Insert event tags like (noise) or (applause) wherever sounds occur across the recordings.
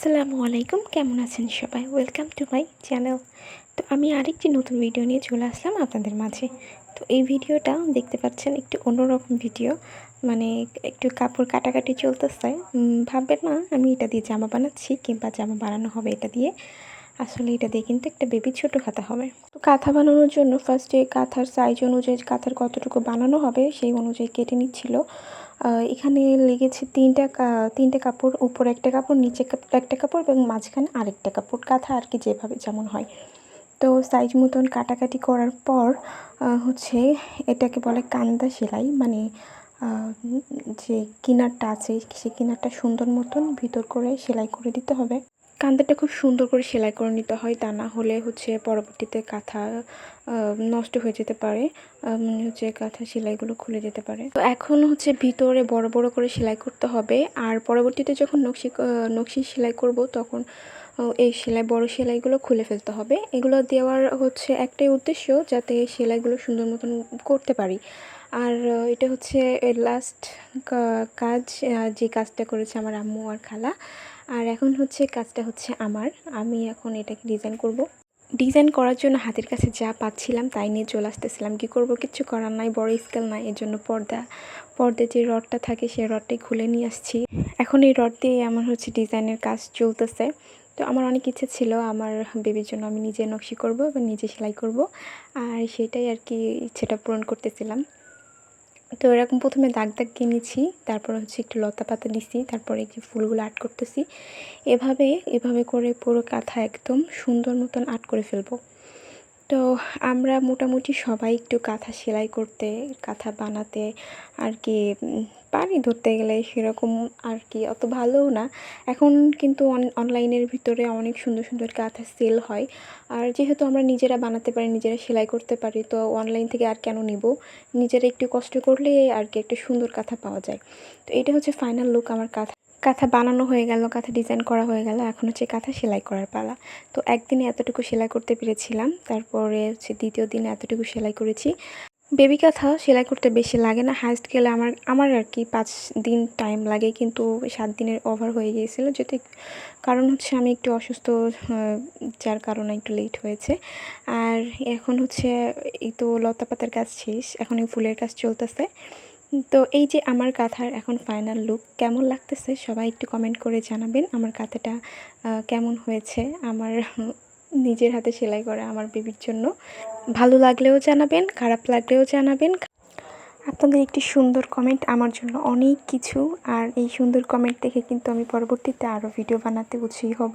আসসালামু আলাইকুম, কেমন আছেন সবাই? ওয়েলকাম টু মাই চ্যানেল তো আমি আরেকটি নতুন ভিডিও নিয়ে চলে আসলাম আপনাদের মাঝে। তো এই ভিডিওটা দেখতে পাচ্ছেন একটু অন্যরকম ভিডিও মানে একটু কাপড় কাটাকাটি চলতেছে। ভাববেন না, আমি এটা দিয়ে জামা বানাচ্ছি কিংবা জামা বানানো হবে এটা দিয়ে। আসলে এটা দিয়ে কিন্তু একটা বেবি ছোট কাঁথা হবে। তো কাঁথা বানানোর জন্য ফার্স্টে কাঁথার সাইজ অনুযায়ী, কাঁথার কতটুকু বানানো হবে সেই অনুযায়ী কেটে নিচ্ছিল। এখানে লেগেছে তিনটা তিনটে কাপড়, উপর একটা কাপড়, নিচে একটা কাপড় এবং মাঝখানে আরেকটা কাপড় কাঁথা আর কি যেভাবে যেমন হয়। তো সাইজ মতন কাটাকাটি করার পর হচ্ছে এটাকে বলে কান্দা সেলাই মানে যে কিনারটা আছে সেই কিনারটা সুন্দর মতন ভিতর করে সেলাই করে দিতে হবে। কান্দাটা খুব সুন্দর করে সেলাই করে নিতে হয়, তা না হলে হচ্ছে পরবর্তীতে কাঁথা নষ্ট হয়ে যেতে পারে মানে হচ্ছে কাঁথা সেলাইগুলো খুলে যেতে পারে। তো এখন হচ্ছে ভিতরে বড় বড় করে সেলাই করতে হবে, আর পরবর্তীতে যখন নকশি নকশি সেলাই করব তখন এই সেলাই, বড় সেলাইগুলো খুলে ফেলতে হবে। এগুলো দেওয়ার হচ্ছে একটাই উদ্দেশ্য, যাতে সেলাইগুলো সুন্দর মতন করতে পারি। আর এটা হচ্ছে লাস্ট কাজ যে কাজটা করেছে আমার আম্মু আর খালা আর এখন হচ্ছে কাজটা হচ্ছে আমার। আমি এখন এটাকে ডিজাইন করব। ডিজাইন করার জন্য হাতের কাছে যা পাচ্ছিলাম তাই নিয়ে চলে আসতেছিলাম। কী করব? কিচ্ছু করার নাই, বড় স্কেল নাই এর জন্য পর্দা পর্দায় যে রডটা থাকে সেই রডটাই খুলে নিয়ে আসছি। এখন এই রড দিয়ে আমার হচ্ছে ডিজাইনের কাজ চলতেছে। তো আমার অনেক ইচ্ছে ছিল, আমার বেবির জন্য আমি নিজে নকশি করব এবং নিজে সেলাই করব। আর সেটাই আর কি ইচ্ছেটা পূরণ করতেছিলাম। তো এরকম প্রথমে দাগ দাগ কিনেছি তারপর হচ্ছে একটু লতা পাতা দিছি তারপরে একটু ফুলগুলো আর্ট করতেছি। এভাবে এভাবে করে পুরো কাঁথা একদম সুন্দর মতন আর্ট করে ফেলব। তো আমরা মোটামুটি সবাই একটু কাঁথা সেলাই করতে, কাঁথা বানাতে আর কি পারি ধরতে গেলে সেরকম আর কি অত ভালোও না। এখন কিন্তু অনলাইনের ভিতরে অনেক সুন্দর সুন্দর কাঁথা সেল হয়। আর যেহেতু আমরা নিজেরা বানাতে পারি, নিজেরা সেলাই করতে পারি, তো অনলাইন থেকে আর কেন নিব? নিজেরা একটু কষ্ট করলে আর কি একটা সুন্দর কাঁথা পাওয়া যায়। তো এটা হচ্ছে ফাইনাল লুক আমার কাঁথা। কাঁথা বানানো হয়ে গেল, কাঁথা ডিজাইন করা হয়ে গেল, এখন হচ্ছে কাঁথা সেলাই করার পালা। তো একদিনে এতটুকু সেলাই করতে পেরেছিলাম, তারপরে হচ্ছে দ্বিতীয় দিনে এতটুকু সেলাই করেছি। বেবি কাঁথা সেলাই করতে বেশি লাগে না হাইস্ট গেলে আমার আমার আর কি পাঁচ দিন টাইম লাগে, কিন্তু সাত দিনের ওভার হয়ে গিয়েছিল যেতে কারণ হচ্ছে আমি একটু অসুস্থ যার কারণে একটু লেট হয়েছে। আর এখন হচ্ছে এই তো লতা পাতার কাজ শেষ, এখন এই ফুলের কাজ চলতেছে। তো এই যে আমার কাঁথার এখন ফাইনাল লুক কেমন লাগতেছে? সবাই একটু কমেন্ট করে জানাবেন আমার কাঁথাটা কেমন হয়েছে? আমার (laughs) নিজের হাতে সেলাই করা আমার বেবির জন্য। ভালো লাগলেও জানাবেন, খারাপ লাগলেও জানাবেন। আপনাদের একটি সুন্দর কমেন্ট আমার জন্য অনেক কিছু, আর এই সুন্দর কমেন্ট দেখে কিন্তু আমি পরবর্তীতে আরও ভিডিও বানাতে উৎসাহী হব।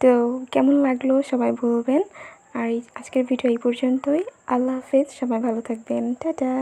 তো কেমন লাগল সবাই বলবেন। আর আজকের ভিডিও এই পর্যন্তই। আল্লাহ হাফেজ, সবাই ভালো থাকবেন। টাটা!